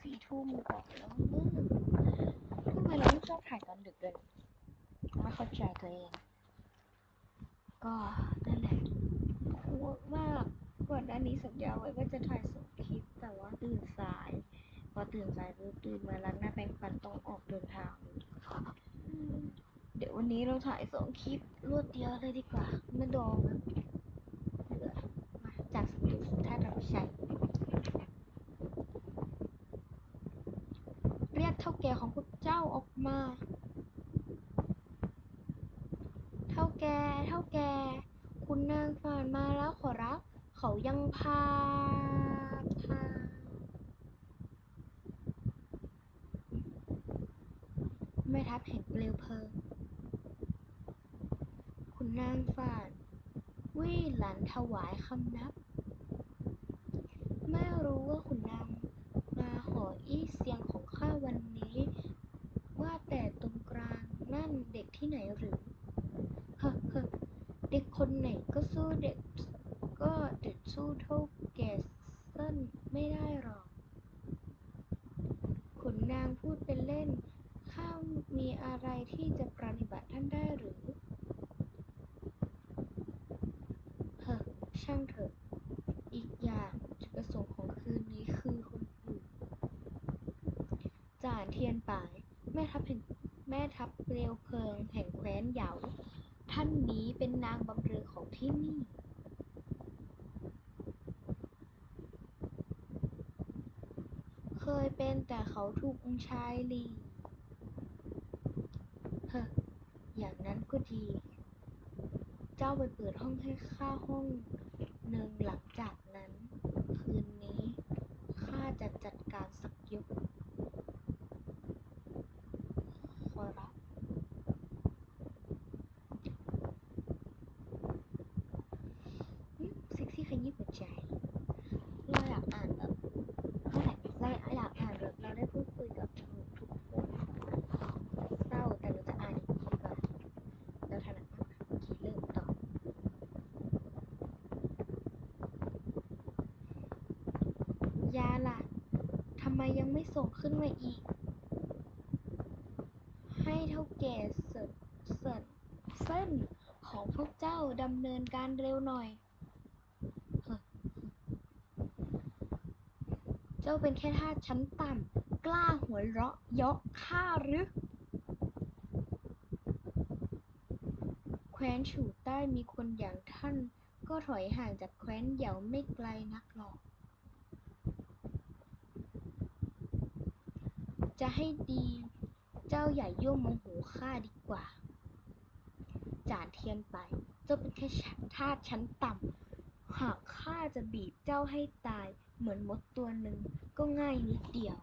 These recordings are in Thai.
สี่ทุ่มก่อนแล้วมึงทำไมเราไม่ชอบถ่ายตอนดึกเลยไม่เข้าใจตัวเอง ก็นั่นแหละง่วมากก่อนหน้านี้สัญญาไว้ว่าจะถ่ายสองคลิป แต่ว่าตื่นสาย พอตื่นสายปุ๊บตื่นมาล้างหน้าแปรงฟันต้องออกเดินทางเลยอืมเดี๋ยววันนี้เราถ่ายสองคลิปรวดเดียวเลยดีกว่าไม่ดองนะเหลือมาจากสตูท่านรับใช้เรียกเท่าแก่ ของพวกเจ้าออกมา เท่าแก่ เท่าแก่ คุณนางฝ่านมาแล้วขอรับ เขายังพาพาแม่ทัพแห่งเปลวเพลิง คุณนางฝ่าน วี่หลันถวายคำนับ ไม่รู้ว่าคุณนางมาหออี้เสียงของข้าวันนี้ ว่าแต่ตรงกลางนั่นเด็กที่ไหนหรือเฮ้อเฮ้อเด็ก คนไหนก็สู้เด็ก ก็เด็กสู้เท่าแก่เส้นไม่ได้หรอก ขุนนางพูดเป็นเล่น ข้ามีอะไรที่จะปรนนิบัติท่านได้หรือเฮ้ช่างเถอะ อีกอย่างจุดประสงค์ของคืนนี้คือคนอื่นจ่าเทียนป่าย แม่ทัพแห่งแม่ทัพเปลวเพลิงแห่งแคว้นเหยา ท่านนี้เป็นนางบำเรอของที่นี่เคยเป็นแต่เขาถูกองค์ชายลีเฮ้ออย่างนั้นก็ดี เจ้าไปเปิดห้องให้ข้าห้องหนึ่งหลังจากนั้น คืนนี้ข้าจะจัดการสักยก ขอรับ อืมเซ็กซี่ขยี้หัวใจ เราอยากอ่านแบบนั่นแหละเราอยากอ่านแบบเราได้พูดคุยกับทุกทุกคนเศร้าแต่เราจะอ่านอย่างนี้ดีกว่าเราถนัดมากโอเคเริ่มต่อ ยาล่ะ ทำ ไม่ส่งขึ้นมาอีก ให้เท่าแก่เสิร์เสิร์เส้นของพวกเจ้าดำเนินการเร็วหน่อย เจ้าเป็นแค่ทาสชั้นต่ำ กล้าหัวเราะเยาะข้าหรือ แคว้นฉู่ใต้มีคนอย่างท่าน ก็ถอยห่างจากแคว้นเหยาไม่ไกลนักหรอก จะให้ดีเจ้าอย่ยั่วโมโหข้าดีกว่า จานเทียนไป เจ้าเป็นแค่ทาสชั้นต่ำ หากข้าจะบีบเจ้าให้ตายเหมือนมดตัวหนึ่งก็ง่ายนิดเดียว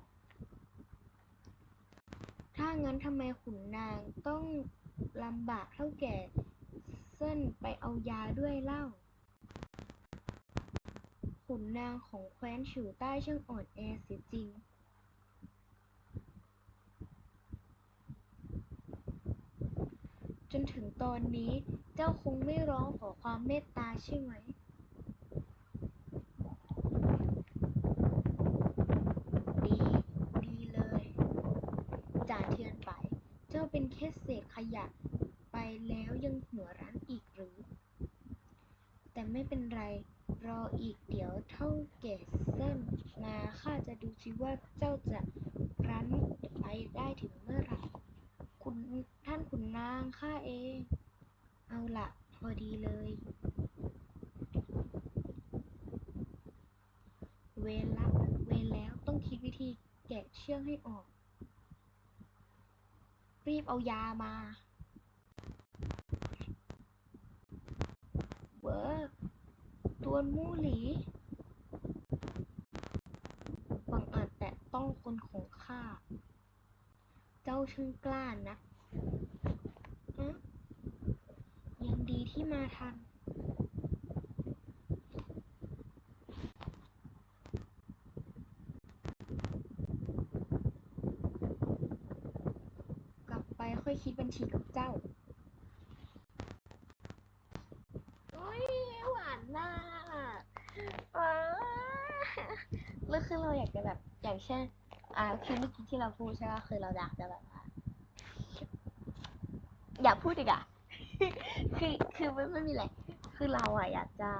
ถ้างั้นทำไมขุนนางต้องลำบากเท่าแก่เส้นไปเอายาด้วยเล่า ขุนนางของแคว้นฉู่ใต้ช่างอ่อนแอเสียจริง จนถึงตอนนี้เจ้าคงไม่ร้องขอความเมตตาใช่ไหมดีดีเลยจ่าเทียนไป เจ้าเป็นแค่เศษขยะไปแล้วยังหัวรั้นอีกหรือ แต่ไม่เป็นไร รออีกเดี๋ยวเท่าแก่เส้นมาข้าจะดูสิว่าเจ้าจะรั้นไปได้ถึงเมื่อไหร่ คุณท่านขุนนางข้าเอง เอาละพอดีเลย เวรละเวรแล้วต้องคิดวิธีแกะเชือกให้ออก รีบเอายามาเวอร์ตัวมูหลีบังอาจแตะต้องคนของ ช่างกล้านะอะยังดีที่มาทันกลับไปค่อยคิดบัญชีกับเจ้าอุ้ยหวานมากว้าแล้วคือเราอยากจะแบบอย่างเช่นอ่าคือเมื่อกี้ที่เราพูดใช่ไหมคือเราอยากจะแบบว่า อยากพูดอีกอะคือคือไม่ไม่มีอะไร คือเราอะอยากจะ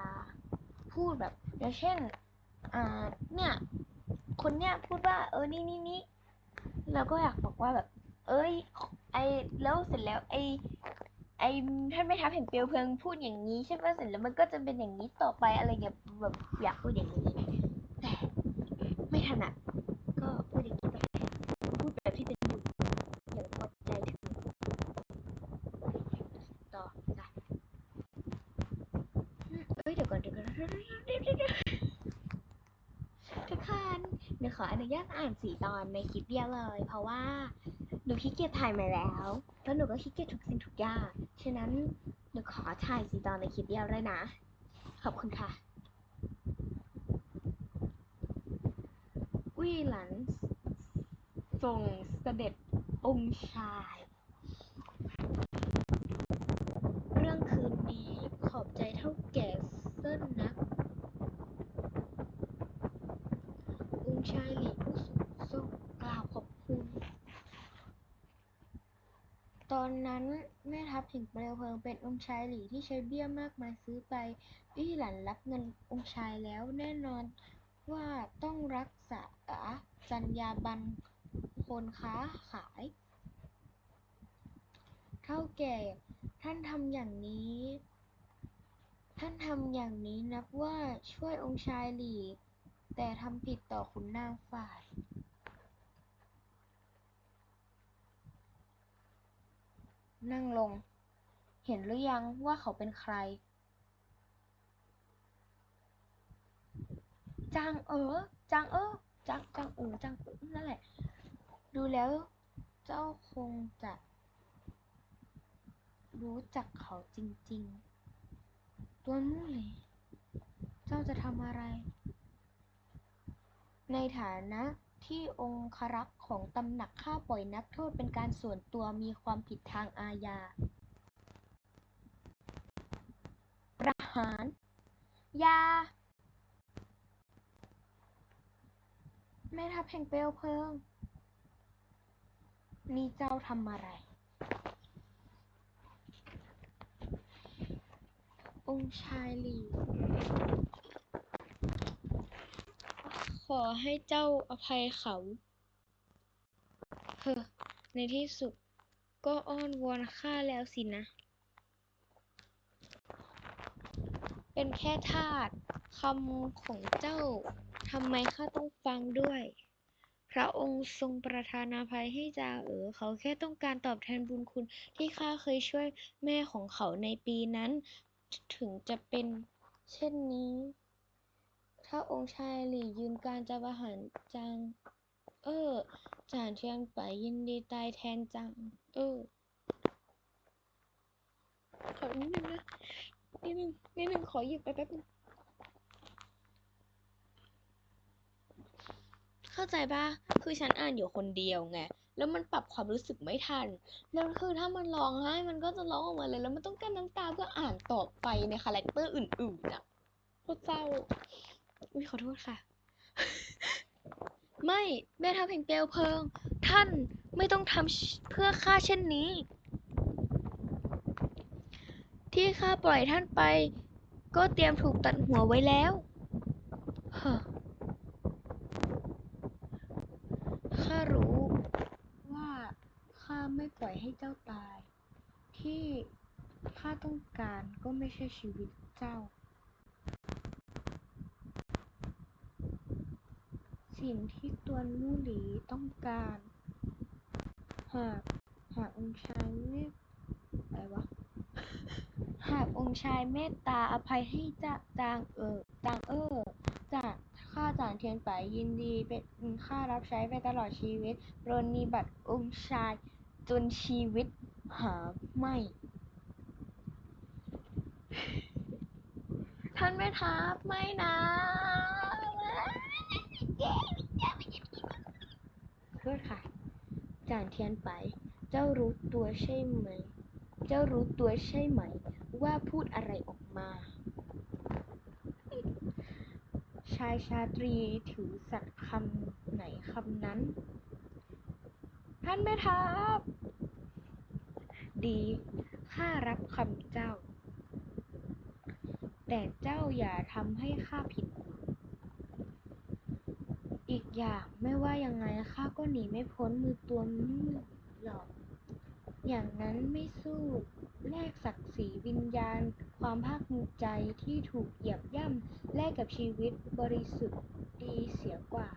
พูดแบบอย่างเช่น อ่า เนี่ย คนเนี้ยพูดว่า เออ นี่นี่นี่เราก็อยากบอกว่าแบบ เอ้ย ไอแล้วเสร็จแล้ว ไอไอท่านไม่ทัพแห่งเปลวเพลิงพูดอย่างนี้ใช่ไหมเสร็จแล้วมันก็จะเป็นอย่างนี้ต่อไปอะไรเงี้ยแบบอยากพูดอย่างนี้แต่ไม่ถนัดก็พูดอย่างนี้ต่อไปพูดแบบที่เป็นอยู่อย่างพอใจถึงต่อจ้ะอืมเอ้ยเดี๋ยวก่อนเดี๋ยวก่อนเดี๋ยวเดี๋ยวเดี๋ยวเดี๋ยว ทุกคนเดี๋ยวขออนุญาตอ่านสี่ตอนในคลิปเดียวเลย เพราะว่าหนูขี้เกียจถ่ายมาแล้วแล้วหนูก็ขี้เกียจทุกสิ่งทุกอย่างฉะนั้นหนูขอถ่ายสี่ตอนในคลิปเดียวเลยนะ ขอบคุณค่ะวี่หลันทรงเสด็จองค์ชาย เรื่องคืนนี้ขอบใจเท่าแก่ เส้นนะองค์ชายหลีผู้สูงส่งกล่าวขอบคุณ ตอนนั้นแม่ทัพแห่งเปลวเพลิงเป็นองค์ชายหลีที่ใช้เบี้ยมากมายซื้อไปวี่หลันรับเงินองค์ชายแล้วแน่นอนว่าต้องรักษาจรรยาบรรณคนค้าขาย เท่าแก่ท่านทำอย่างนี้ ท่านทำอย่างนี้นับว่าช่วยองค์ชายหลีแต่ทำผิดต่อขุนนางฝ่ายนั่งลง เห็นหรือยังว่าเขาเป็นใคร จางเออ จางเออ จางจางอูจางอูนั่นแหละ ดูแล้วเจ้าคงจะ รู้จักเขาจริง ๆ ตัวนู่นเลยเจ้าจะทำอะไร ในฐานะที่องครักษ์ของตำหนักฆ่าปล่อยนักโทษเป็นการส่วนตัวมีความผิดทางอาญา ประหาร ยา แม่ทัพแห่งเปลวเพลิง นี่เจ้าทำอะไร องค์ชายหลี ขอให้เจ้าอภัยเขาเฮ้อในที่สุดก็อ้อนวอนข้าแล้วสินะ เป็นแค่ทาสคำของเจ้าทำไมข้าต้องฟังด้วย พระองค์ทรงประทานอภัยให้จาเอ๋อเขาแค่ต้องการตอบแทนบุญคุณที่ข้าเคยช่วยแม่ของเขาในปีนั้น ถึงจะเป็นเช่นนี้ ถ้าองค์ชายหลี่ยืนการจะประหารจาง เออจานเทียนไปยินดีตายแทนจาง เออ ขอนิดนึงนะ นิดนึง นิดนึง ขอหยิบไปแป๊บนึงเข้าใจปะคือฉันอ่านอยู่คนเดียวไง แล้วมันปรับความรู้สึกไม่ทัน แล้วคือถ้ามันร้องไห้มันก็จะร้องออกมาเลย แล้วมันต้องกั้นน้ำตาเพื่ออ่านต่อไปในคาแรคเตอร์อื่นๆอะโคตรเศร้าอุ้ยขอโทษค่ะ ไม่แม่ทัพแห่งเปลวเพลิง ท่านไม่ต้องทำเพื่อข้าเช่นนี้ ที่ข้าปล่อยท่านไป ก็เตรียมถูกตัดหัวไว้แล้ว เฮ้อข้ารู้ว่าข้าไม่ปล่ อยให้เจ้าตาย ที่ข้าต้องการก็ไม่ใช่ชีวิตเจ้า สิ่งที่ตัวลู่หลีต้องการ หากหากองค์ชายเมตอะไรวะ หากองค์ชายเมตตาอภัยให้จะจางเออจางเออจากข้าจางเทียนไปยินดีเป็นข้ารับใช้ไปตลอดชีวิตโปรนนิบัติองค์ชาย จนชีวิตหาไม่ ท่านแม่ทัพไม่นะโทษค่ะ จานเทียนไป เจ้ารู้ตัวใช่ไหม เจ้ารู้ตัวใช่ไหม ว่าพูดอะไรออกมา ชายชาตรีถือสัตย์คำไหนคคำนั้น ท่านแม่ทัพ ดี ข้ารับคำเจ้า แต่เจ้าอย่าทำให้ข้าผิดหวัง อีกอย่างไม่ว่ายังไงข้าก็หนีไม่พ้นมือตัวมืดหรอก อย่างนั้นไม่สู้แลกศักดิ์ศรีวิญญาณ ความภาคภูมิใจที่ถูกเหยียบย่ำแลกกับชีวิตบริสุทธิ์ดีเสียกว่า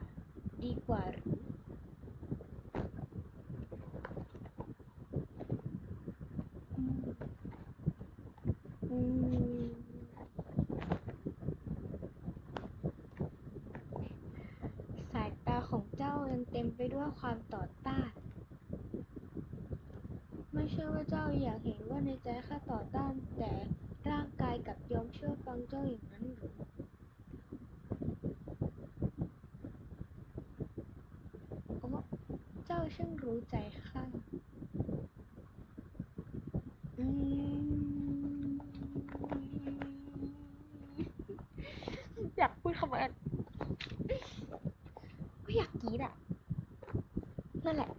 ดีกว่าหรือมอืมสายตาของเจ้ายังเต็มไปด้วยความต่อต้าน ไม่ใช่ว่าเจ้า อยากเห็นว่าในใจข้าต่อต้าน แต่ร่างกายกลับยอมเชื่อฟังเจ้าอย่างนั้นหรือเพราะว่าเจ้าช่างรู้ใจข้า อืมอยากพูดคำว่าก็อยากกรีดอะ นั่นแหละ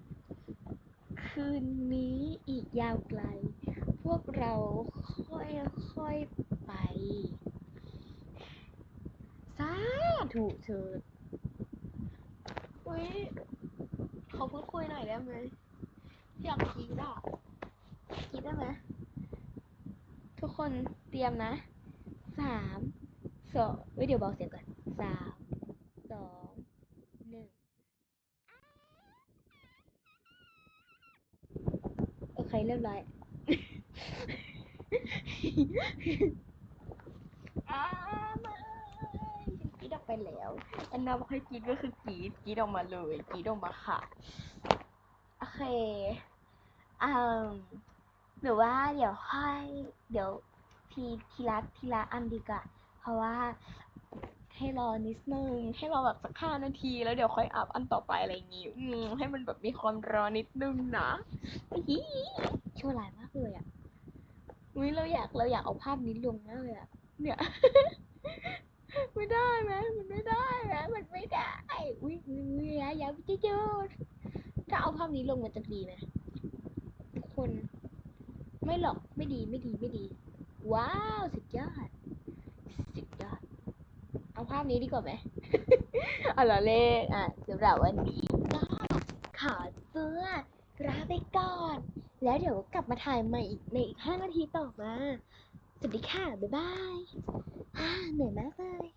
คืนนี้อีก ยาวไกล พวกเราค่อยๆไป สาธุเถิดอุ้ยขอพูดคุยหน่อยได้ไหมอยากกรีดอะกรีดได้ไหมทุกคนเตรียมนะสามสองเว้ยเดี๋ยวเบาเสียงก่อนสามสองหนึ่ง โอเคเรียบร้อยอาไม่ฉันกรีดออกไปแล้ว อันนาบอกให้กรีดก็คือกรีดกรีดออกมาเลยกรีดออกมาค่ะ โอเคอืมหรือว่าเดี๋ยวค่อย เดี๋ยวทีทีละทีละอันดีกว่า เพราะว่า ให้รอนิดนึง ให้รอแบบสักห้านาที แล้วเดี๋ยวค่อยอัพอันต่อไปอะไรอย่างงี้อืมให้มันแบบมีความรอนิดนึงนะอีชั่วร้ายมากเลยอะอุ้ยเราอยากเราอยากเอาภาพนี้ลงมากเลยอะเนี่ยไม่ได้ไหมมันไม่ได้ไหมมันไม่ได้อุ้ยอุ้ยอุ้ยอย่าอย่าจะหยุดถ้าเอาภาพนี้ลงมันจะดีไหมทุกคน ไม่หรอกไม่ดีไม่ดีไม่ดี ว้าว สุดยอด สุดยอด เอาภาพนี้ดีกว่าไหม เอาละเล่อะสำหรับวันนี้ก็ขอตัวลาไปก่อน แล้วเดี๋ยวกลับมาถ่ายใหม่อีกในอีกห้านาทีต่อมา สวัสดีค่ะ บ๊ายบายอ่าเหนื่อยมากเลย